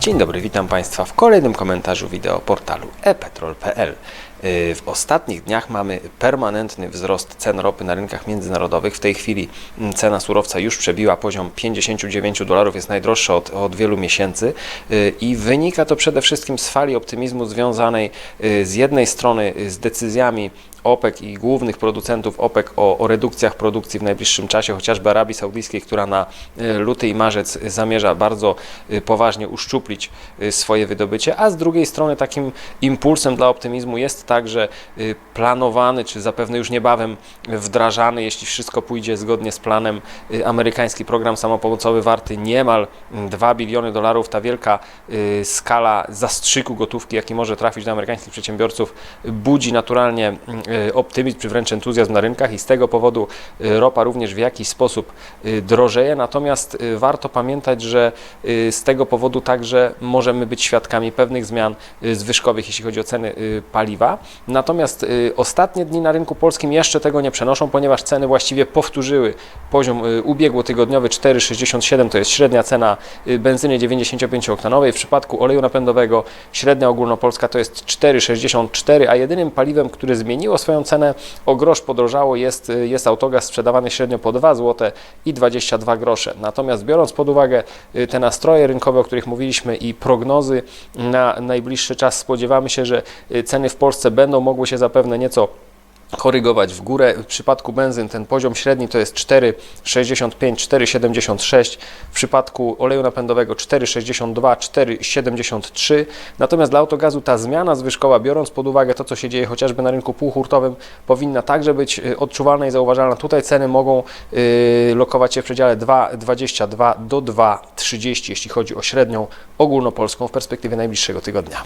Dzień dobry, witam Państwa w kolejnym komentarzu wideo portalu epetrol.pl. Yy, W ostatnich dniach mamy permanentny wzrost cen ropy na rynkach międzynarodowych. W tej chwili mm, cena surowca już przebiła poziom 59 dolarów, jest najdroższa od, od wielu miesięcy Yy, i wynika to przede wszystkim z fali optymizmu związanej yy, z jednej strony z decyzjami OPEC i głównych producentów OPEC o, o redukcjach produkcji w najbliższym czasie, chociażby Arabii Saudyjskiej, która na y, luty i marzec zamierza bardzo y, poważnie uszczuplić y, swoje wydobycie, a z drugiej strony takim impulsem dla optymizmu jest także y, planowany, czy zapewne już niebawem wdrażany, jeśli wszystko pójdzie zgodnie z planem, y, amerykański program samopomocowy warty niemal mm, 2 biliony dolarów. Ta wielka y, skala zastrzyku gotówki, jaki może trafić do amerykańskich przedsiębiorców, budzi naturalnie mm, optymizm, czy wręcz entuzjazm na rynkach i z tego powodu ropa również w jakiś sposób drożeje. Natomiast warto pamiętać, że z tego powodu także możemy być świadkami pewnych zmian zwyżkowych, jeśli chodzi o ceny y, Natomiast y, ostatnie dni na rynku polskim jeszcze tego nie przenoszą, ponieważ ceny właściwie powtórzyły poziom y, ubiegłotygodniowy 4,67 to jest średnia cena y, benzyny 95-oktanowej. W przypadku oleju napędowego średnia ogólnopolska to jest 4,64, a jedynym paliwem, które zmieniło swoją cenę o grosz podrożało jest, jest autogaz sprzedawany średnio po 2 zł i 22 grosze. Natomiast biorąc pod uwagę te nastroje rynkowe, o których mówiliśmy i prognozy na najbliższy czas, spodziewamy się, że ceny w Polsce będą mogły się zapewne nieco korygować w górę. W przypadku benzyn ten poziom średni to jest 4,65, 4,76. W przypadku oleju napędowego 4,62, 4,73. Natomiast dla autogazu ta zmiana zwyżkowa, biorąc pod uwagę to, co się dzieje chociażby na rynku półhurtowym, powinna także być y, odczuwalna i zauważalna. Tutaj ceny mogą y, lokować się w przedziale 2,22 do 2,30, jeśli chodzi o średnią ogólnopolską w perspektywie najbliższego tygodnia.